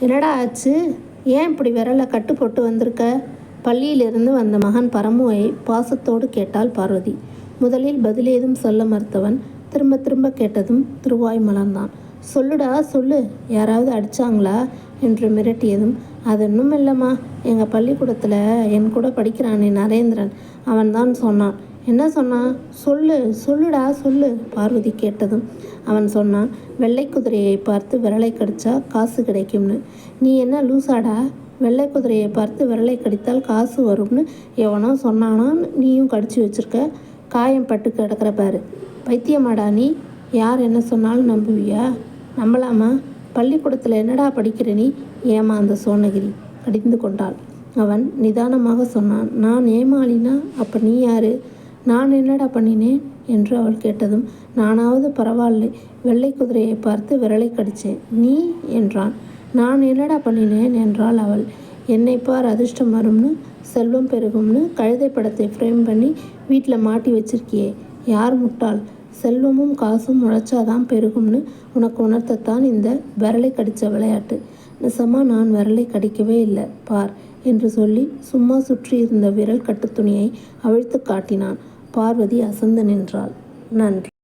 என்னடா ஆச்சு? ஏன் இப்படி விரலை கட்டு போட்டு வந்திருக்க? பள்ளியிலிருந்து வந்த மகன் பரமுவை பாசத்தோடு கேட்டாள் பார்வதி. முதலில் பதில் ஏதும் சொல்ல மறுத்தவன் திரும்ப திரும்ப கேட்டதும் திருவாய் மலர்ந்தான். சொல்லுடா சொல்லு. யாராவது அடித்தாங்களா என்று மிரட்டியதும் அது இன்னும் இல்லைம்மா. எங்கள் பள்ளிக்கூடத்தில் என் கூட படிக்கிறானே நரேந்திரன். அவன்தான் சொன்னான். என்ன சொன்னான்? சொல்லு சொல்லுடா சொல்லு பார்வதி கேட்டதும். அவன் சொன்னான் வெள்ளை குதிரையை பார்த்து விரலை கடிச்சா காசு கிடைக்கும்னு. நீ என்ன லூசாடா? வெள்ளை குதிரையை பார்த்து விரலை கடித்தால் காசு வரும்னு எவனோ சொன்னானான்னு நீயும் கடிச்சு வச்சிருக்க. காயம் பட்டு கிடக்கிற பாரு. பைத்தியமாடா நீ. யார் என்ன சொன்னாலும் நம்புவியா? நம்பலாமா? பள்ளிக்கூடத்தில் என்னடா படிக்கிற நீ? ஏமா அந்த சோனகிரி கடிந்து கொண்டாள். அவன் நிதானமாக சொன்னான் நான் ஏமாளினா அப்போ நீ யாரு? நான் என்னடா பண்ணினேன்? என்று அவள் கேட்டதும் நானாவது பரவாயில்லை. வெள்ளை குதிரையை பார்த்து விரலை கடிச்சேன். நீ? என்றான். நான் என்னடா பண்ணினேன்? என்றாள் அவள். என்னை பார் அதிர்ஷ்டம் வரும்னு செல்வம் பெருகும்னு கழுதை படத்தை ஃப்ரேம் பண்ணி வீட்டில் மாட்டி வச்சிருக்கியே. யார் முட்டாள்? செல்வமும் காசும் உழைச்சாதான் பெருகும்னு உனக்கு உணர்த்தத்தான் இந்த விரலை கடித்த விளையாட்டு. நிசமாக நான் விரலை கடிக்கவே இல்லை. பார் என்று சொல்லி சும்மா சுற்றியிருந்த விரல் கட்டுத்துணியை அவிழ்த்து காட்டினான். பார்வதி அசந்து நின்றாள். நன்றி.